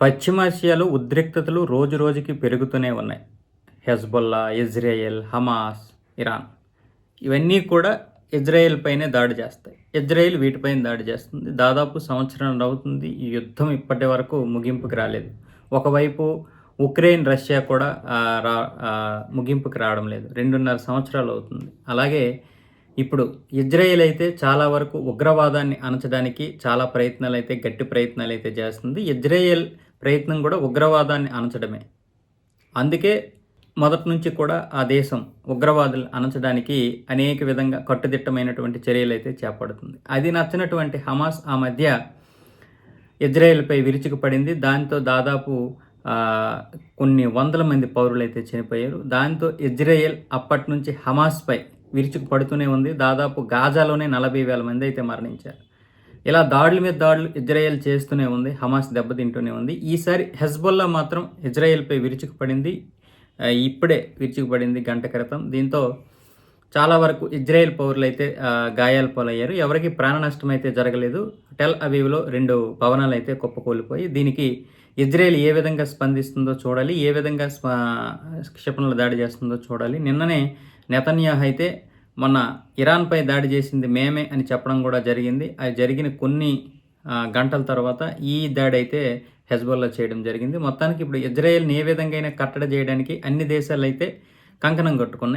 పశ్చిమాసియాలో ఉద్రిక్తతలు రోజు రోజుకి పెరుగుతూనే ఉన్నాయి. Hezbollah Israel Hamas Iran. ఇవన్నీ కూడా ఇజ్రాయెల్ పైనే దాడి చేస్తాయి. ఇజ్రాయెల్ వీటిపైన దాడి చేస్తుంది. దాదాపు సంవత్సరం అవుతుంది. ఈ యుద్ధం ఇప్పటి వరకు ముగింపుకి రాలేదు. ఒకవైపు ఉక్రెయిన్ రష్యా కూడా రా ముగింపుకి రావడం లేదు. రెండున్నర సంవత్సరాలు అవుతుంది. అలాగే ఇప్పుడు ఇజ్రాయెల్ అయితే చాలా వరకు ఉగ్రవాదాన్ని అణచడానికి చాలా ప్రయత్నాలు అయితే గట్టి ప్రయత్నాలు అయితే చేస్తుంది. ఇజ్రాయెల్ ప్రయత్నం కూడా ఉగ్రవాదాన్ని అణచడమే. అందుకే మొదటి నుంచి కూడా ఆ దేశం ఉగ్రవాదులు అణచడానికి అనేక విధంగా కట్టుదిట్టమైనటువంటి చర్యలు అయితే చేపడుతుంది. అది నచ్చినటువంటి హమాస్ ఆ మధ్య ఇజ్రాయెల్పై విరుచుకుపడింది. దాంతో దాదాపు కొన్ని వందల మంది పౌరులు అయితే చనిపోయారు. దాంతో ఇజ్రాయెల్ అప్పటి నుంచి హమాస్పై విరుచుకు పడుతూనే ఉంది. దాదాపు గాజాలోనే నలభై వేల మంది అయితే మరణించారు. ఇలా దాడుల మీద దాడులు ఇజ్రాయెల్ చేస్తూనే ఉంది హమాస్ దెబ్బతింటూనే ఉంది. ఈసారి హెజ్బొల్లా మాత్రం ఇజ్రాయెల్పై విరుచుకుపడింది. ఇప్పుడే విరుచుకుపడింది గంట క్రితం. దీంతో చాలా వరకు ఇజ్రాయెల్ పౌరులు అయితే గాయాలు పాలయ్యారు. ఎవరికి ప్రాణ నష్టం అయితే జరగలేదు. టెల్ అవీవ్లో రెండు భవనాలు అయితే కుప్పకూలిపోయి దీనికి ఇజ్రాయెల్ ఏ విధంగా స్పందిస్తుందో చూడాలి ఏ విధంగా స్ప క్షిపణులు దాడి చేస్తుందో చూడాలి. నిన్ననే నెతన్యాహ్ అయితే మొన్న ఇరాన్పై దాడి చేసింది మేమే అని చెప్పడం కూడా జరిగింది. అది జరిగిన కొన్ని గంటల తర్వాత ఈ దాడి అయితే హెజ్బుల్లా చేయడం జరిగింది. మొత్తానికి ఇప్పుడు ఇజ్రాయెల్ని ఏ విధంగా అయినా కట్టడి చేయడానికి అన్ని దేశాలు అయితే కంకణం కట్టుకున్నాయి.